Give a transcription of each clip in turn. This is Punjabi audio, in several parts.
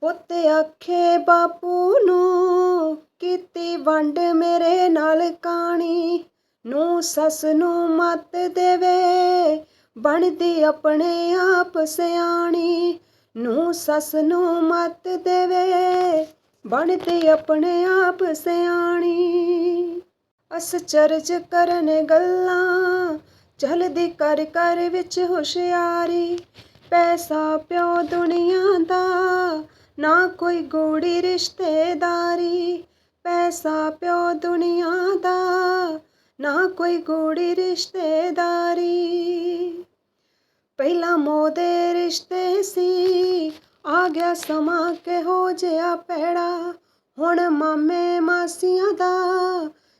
ਪੁੱਤ ਆਖੇ ਬਾਪੂ ਨੂੰ, ਕੀਤੀ ਵੰਡ ਮੇਰੇ ਨਾਲ ਕਾਣੀ, ਨੂੰ ਸੱਸ ਨੂੰ ਮੱਤ ਦੇਵੇ। ਬਣਦੀ ਆਪਣੇ ਆਪ ਸਿਆਣੀ, ਨੂੰ ਸੱਸ ਨੂੰ ਮੱਤ ਦੇਵੇ। ਬਣਦੀ ਆਪਣੇ ਆਪ ਸਿਆਣੀ। ਅਸ ਚਰਜ ਕਰਨ ਗੱਲਾਂ, ਚਲਦੀ ਕਰ ਕਰ ਵਿੱਚ ਹੁਸ਼ਿਆਰੀ। ਪੈਸਾ ਪਿਓ ਦੁਨੀਆ ਦਾ ਨਾ ਕੋਈ ਗੂੜੀ ਰਿਸ਼ਤੇਦਾਰੀ, ਪੈਸਾ ਪਿਓ ਦੁਨੀਆ ਦਾ ਨਾ ਕੋਈ ਗੂੜੀ ਰਿਸ਼ਤੇਦਾਰੀ। ਪਹਿਲਾਂ ਮੋਹਦੇ ਰਿਸ਼ਤੇ ਸੀ, ਆ ਗਿਆ ਸਮਾਂ ਕਿਹੋ ਜਿਹਾ ਪੈੜਾ ਹੁਣ ਮਾਮੇ ਮਾਸੀਆਂ ਦਾ,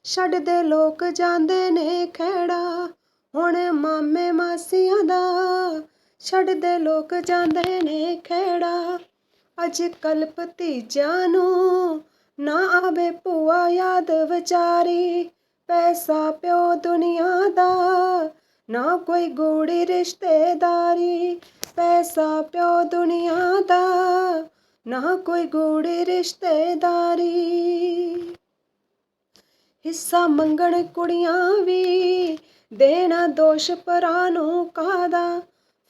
ਛੱਡਦੇ ਲੋਕ ਜਾਂਦੇ ਨੇ ਖੇੜਾ। ਹੁਣ ਮਾਮੇ ਮਾਸੀਆਂ ਦਾ, ਛੱਡਦੇ ਲੋਕ ਜਾਂਦੇ ਨੇ ਖੇੜਾ। ਅੱਜ ਕਲ ਭਤੀਜਿਆਂ ਨੂੰ ਨਾ ਆਵੇ ਭੂਆ ਯਾਦ ਵਿਚਾਰੀ, ਪੈਸਾ ਪਿਓ ਦੁਨੀਆ ਦਾ, ਨਾ ਕੋਈ ਗੂੜੀ ਰਿਸ਼ਤੇਦਾਰੀ, ਪੈਸਾ ਪਿਓ ਦੁਨੀਆ ਦਾ, ਨਾ ਕੋਈ ਗੂੜੀ ਰਿਸ਼ਤੇਦਾਰੀ। ਹਿੱਸਾ ਮੰਗਣ ਕੁੜੀਆਂ ਵੀ, ਦੇਣਾ ਦੋਸ਼ ਪਰਾਂ ਨੂੰ ਕਾਦਾ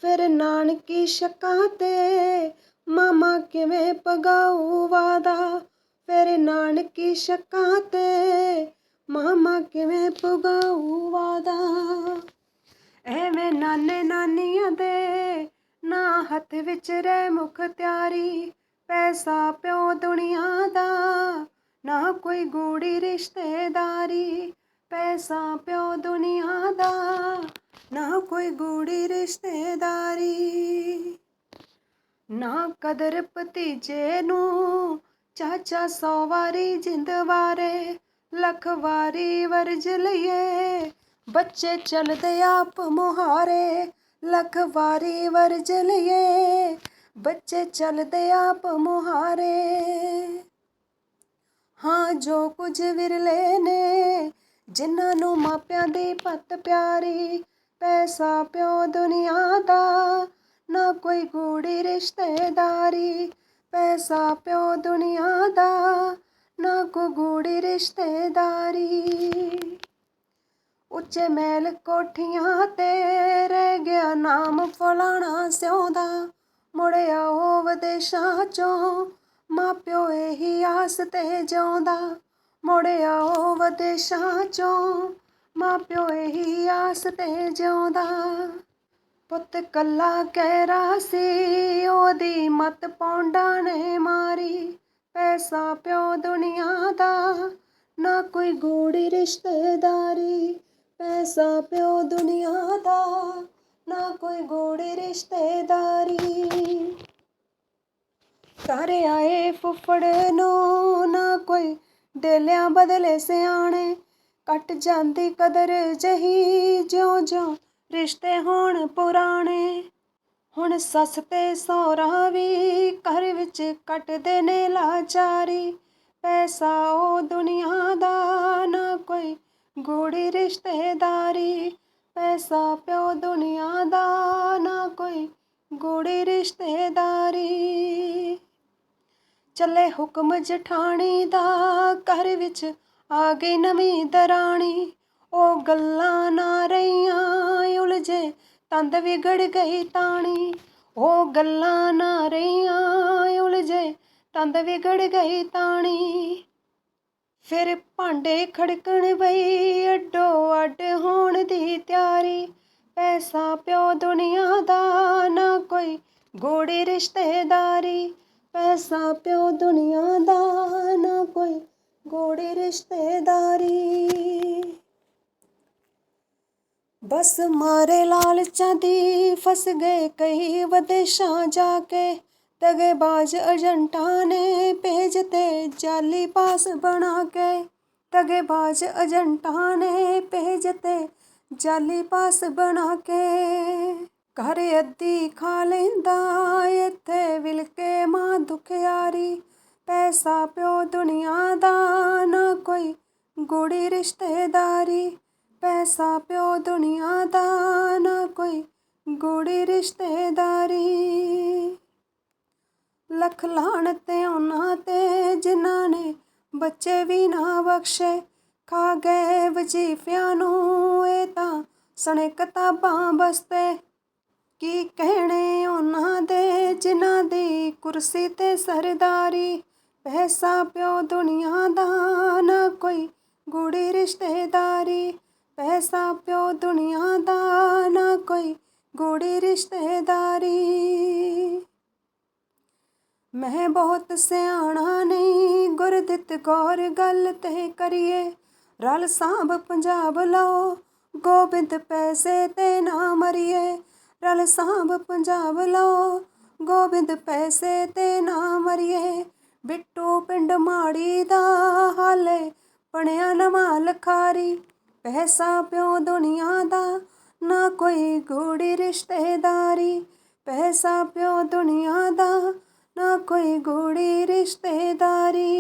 ਫਿਰ ਨਾਨਕੀ ਸ਼ੱਕਾਂ ਤੇ ਮਾਮਾ ਕਿਵੇਂ ਪਗਾਊ ਵਾਦਾ? ਫਿਰ ਨਾਨਕੀ ਸ਼ੱਕਾਂ ਤੇ ਮਾਮਾ ਕਿਵੇਂ ਪਗਾਊ ਵਾਦਾ? ਐਵੇਂ ਨਾਨੇ ਨਾਨੀਆਂ ਦੇ ਨਾ ਹੱਥ ਵਿੱਚ ਰਹਿ ਮੁਖ ਤਿਆਰੀ, ਪੈਸਾ ਪਿਓ ਦੁਨੀਆ ਦਾ, ਨਾ ਕੋਈ ਗੂੜੀ ਰਿਸ਼ਤੇਦਾਰੀ, ਪੈਸਾ ਪਿਓ ਦੁਨੀਆ ਦਾ, ਨਾ ਕੋਈ ਗੂੜੀ ਰਿਸ਼ਤੇਦਾਰੀ। ਨਾ ਕਦਰ ਭਤੀਜੇ ਨੂੰ, ਚਾਚਾ ਸੌ ਵਾਰੀ ਜਿੰਦ ਵਾਰੇ, ਲੱਖ ਵਾਰੀ ਵਰਜ ਲਈਏ। ਬੱਚੇ ਚਲਦੇ ਆਪ ਮੁਹਾਰੇ, ਲੱਖ ਵਾਰੀ ਵਰਜ ਲਈਏ। ਬੱਚੇ ਚਲਦੇ ਆਪ ਮੁਹਾਰੇ। ਹਾਂ, ਜੋ ਕੁਝ ਵਿਰਲੇ ਨੇ, ਜਿਨ੍ਹਾਂ ਨੂੰ ਮਾਪਿਆਂ ਦੀ ਪੱਤ ਪਿਆਰੀ, ਪੈਸਾ ਪਿਓ ਦੁਨੀਆ ਦਾ ਨਾ ਕੋਈ ਗੂੜੀ ਰਿਸ਼ਤੇਦਾਰੀ, ਪੈਸਾ ਪਿਓ ਦੁਨੀਆ ਦਾ, ਨਾ ਕੋ ਗੂੜੀ ਰਿਸ਼ਤੇਦਾਰੀ। ਉੱਚੇ ਮਹਿਲ ਕੋਠੀਆਂ ਤੇ ਰਹਿ ਗਿਆ ਨਾਮ ਫਲਾਣਾ ਸਿਉਂਦਾ, ਮੁੜਿਆ ਉਹ ਵਿਦੇਸ਼ਾਂ ਚੋਂ, ਮਾਪਿਓ ਇਹੀ ਆਸ ਤੇ ਜਿਉਂਦਾ, ਮੁੜਿਆ ਉਹ ਵਿਦੇਸ਼ਾਂ ਚੋਂ, ਮਾਪਿਓ ਇਹੀ ਆਸ ਤੇ ਜਿਉਂਦਾ। ਪੁੱਤ ਕੱਲਾ ਕਹਿਰਾ ਸੀ, ਉਹਦੀ ਮਤ ਪੌਂਡਾਂ ਨੇ ਮਾਰੀ। ਪੈਸਾ ਪਿਓ ਦੁਨੀਆ ਦਾ, ਨਾ ਕੋਈ ਗੂੜੀ ਰਿਸ਼ਤੇਦਾਰੀ। ਪੈਸਾ ਪਿਓ ਦੁਨੀਆ ਦਾ, ਨਾ ਕੋਈ ਗੂੜੀ ਰਿਸ਼ਤੇਦਾਰੀ। ਘਰ ਆਏ ਫੁੱਫੜ ਨੂੰ, ਨਾ ਕੋਈ ਡੇਲਿਆਂ ਬਦਲੇ ਸਿਆਣੇ। ਕੱਟ ਜਾਂਦੀ ਕਦਰ ਜਹੀ ਜਿਉਂ ਜਿਉਂ ਰਿਸ਼ਤੇ ਹੋਣ ਪੁਰਾਣੇ। ਹੁਣ ਸੱਸ ਤੇ ਸਹੁਰਾ ਵੀ ਘਰ ਵਿੱਚ ਕੱਟਦੇ ਨੇ ਲਾਚਾਰੀ। ਪੈਸਾ ਉਹ ਦੁਨੀਆ ਦਾ ਨਾ ਕੋਈ ਗੂੜੀ ਰਿਸ਼ਤੇਦਾਰੀ। ਪੈਸਾ ਪਿਓ ਦੁਨੀਆ ਦਾ ਨਾ ਕੋਈ ਗੂੜੀ ਰਿਸ਼ਤੇਦਾਰੀ। ਚੱਲੇ ਹੁਕਮ ਜਠਾਣੀ ਦਾ ਘਰ ਵਿੱਚ ਆ ਗਈ ਨਵੀਂ ਦਰਾਣੀ। ਉਹ ਗੱਲਾਂ ਨਾ ਰਹੀਆਂ, ਉਲਝੇ, ਤੰਦ ਵਿਗੜ ਗਈ ਤਾਣੀ। ਉਹ ਗੱਲਾਂ ਨਾ ਰਹੀਆਂ, ਉਲਝੇ, ਤੰਦ ਵਿਗੜ ਗਈ ਤਾਣੀ। ਫਿਰ ਭਾਂਡੇ ਖੜਕਣ ਬਈ, ਅੱਡੋ ਅੱਡ ਹੋਣ ਦੀ ਤਿਆਰੀ। ਪੈਸਾ ਪਿਓ ਦੁਨੀਆ ਦਾ, ਨਾ ਕੋਈ ਗੋੜੀ ਰਿਸ਼ਤੇਦਾਰੀ। ਪੈਸਾ ਪਿਓ ਦੁਨੀਆ ਦਾ, ਨਾ ਕੋਈ ਗੋੜੀ ਰਿਸ਼ਤੇਦਾਰੀ। ਬਸ ਮਾਰੇ ਲਾਲਚਾਂ ਦੀ ਫਸ ਗਏ ਕਈ ਵਿਦੇਸ਼ਾਂ ਜਾ ਕੇ। ਤਗੇਬਾਜ਼ ਏਜੰਟਾਂ ਨੇ ਭੇਜ ਤੇ ਜਾਲੀ ਪਾਸ ਬਣਾ ਕੇ। ਤਗੇਬਾਜ਼ ਏਜੰਟਾਂ ਨੇ ਭੇਜ ਤੇ ਜਾਲੀ ਪਾਸ ਬਣਾ ਕੇ। ਘਰ ਅੱਧੀ ਖਾ ਲੈਂਦਾ, ਇੱਥੇ ਵਿਲਕੇ ਮਾਂ ਦੁਖਿਆਰੀ। ਪੈਸਾ ਪਿਓ ਦੁਨੀਆ ਦਾ, ਨਾ ਕੋਈ ਗੂੜੀ ਰਿਸ਼ਤੇਦਾਰੀ। ਪੈਸਾ ਪਿਓ ਦੁਨੀਆ ਦਾ, ਨਾ ਕੋਈ ਗੂੜੀ ਰਿਸ਼ਤੇਦਾਰੀ। ਲੱਖ ਲਾਹਣਤ ਉਹਨਾਂ ਤੇ, ਜਿਨ੍ਹਾਂ ਨੇ ਬੱਚੇ ਵੀ ਨਾ ਬਖਸ਼ੇ, ਖਾ ਗਏ ਵਜੀਫਿਆਂ ਨੂੰ। ਇਹ ਤਾਂ ਸਣੇ ਕਿਤਾਬਾਂ ਬਸਤੇ ਕੀ ਕਹਿਣੇ ਉਹਨਾਂ ਦੇ, ਜਿਨ੍ਹਾਂ ਦੀ ਕੁਰਸੀ ਤੇ ਸਰਦਾਰੀ? ਪੈਸਾ ਪਿਓ ਦੁਨੀਆ ਦਾ, ਨਾ ਕੋਈ ਗੂੜੀ ਰਿਸ਼ਤੇਦਾਰੀ। ਪੈਸਾ ਪਿਓ ਦੁਨੀਆ ਦਾ, ਨਾ ਕੋਈ ਗੂੜੀ ਰਿਸ਼ਤੇਦਾਰੀ। ਮੈਂ ਬਹੁਤ ਸਿਆਣਾ ਨਹੀਂ, ਗੁਰਦਿੱਤ ਗੌਰ ਗੱਲ ਤੇ ਕਰੀਏ। ਰਲ ਸਾਂਭ ਪੰਜਾਬ ਲਓ, ਗੋਬਿੰਦ ਪੈਸੇ ਤੇ ਨਾ ਮਰੀਏ। ਰਲ ਸਾਂਭ ਪੰਜਾਬ ਲਓ, ਗੋਬਿੰਦ ਪੈਸੇ ਤੇ ਨਾ ਮਰੀਏ। ਬਿੱਟੂ ਪਿੰਡ ਮਾੜੀ ਦਾ ਹਾਲੇ ਬਣਿਆ ਨਵਾਂ ਲਖਾਰੀ। ਪੈਸਾ ਪਿਓ ਦੁਨੀਆ ਦਾ, ਨਾ ਕੋਈ ਗੂੜੀ ਰਿਸ਼ਤੇਦਾਰੀ। ਪੈਸਾ ਪਿਓ ਦੁਨੀਆ ਦਾ, ਨਾ ਕੋਈ ਗੂੜੀ ਰਿਸ਼ਤੇਦਾਰੀ।